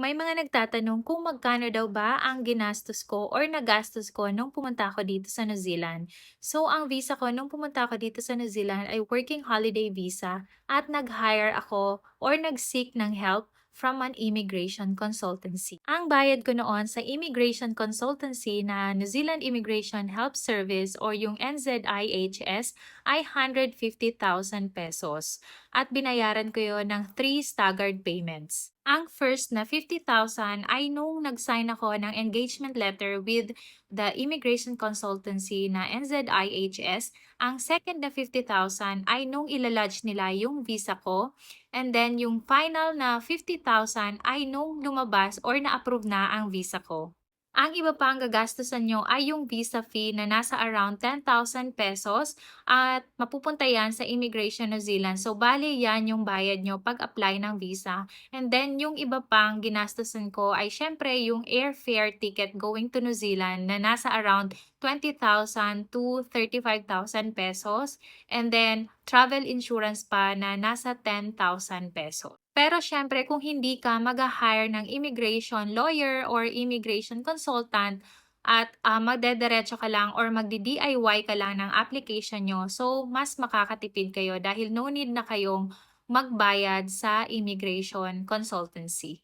May mga nagtatanong kung magkano daw ba ang ginastos ko or nagastos ko nung pumunta ako dito sa New Zealand. So, ang visa ko nung pumunta ako dito sa New Zealand ay working holiday visa at nag-hire ako or nag-seek ng help from an immigration consultancy. Ang bayad ko noon sa immigration consultancy na New Zealand Immigration Help Service or yung NZIHS ay 150,000 pesos at binayaran ko yon ng 3 staggered payments. Ang first na 50,000 ay nung nag-sign ako ng engagement letter with the immigration consultancy na NZIHS. Ang second na 50,000 ay nung ilalodge nila yung visa ko. And then yung final na 50,000 ay nung lumabas or na-approve na ang visa ko. Ang iba pa ang gagastusan nyo ay yung visa fee na nasa around 10,000 pesos at mapupunta yan sa Immigration New Zealand. So, bali yan yung bayad nyo pag-apply ng visa. And then, yung iba pang ginastusan ko ay syempre yung airfare ticket going to New Zealand na nasa around 20,000 to 35,000 pesos. And then, travel insurance pa na nasa 10,000 pesos. Pero syempre, kung hindi ka mag-hire ng immigration lawyer or immigration consultant, at uh, magdediretso ka lang or magdi-DIY ka lang ng application nyo, so mas makakatipid kayo dahil no need na kayong magbayad sa immigration consultancy.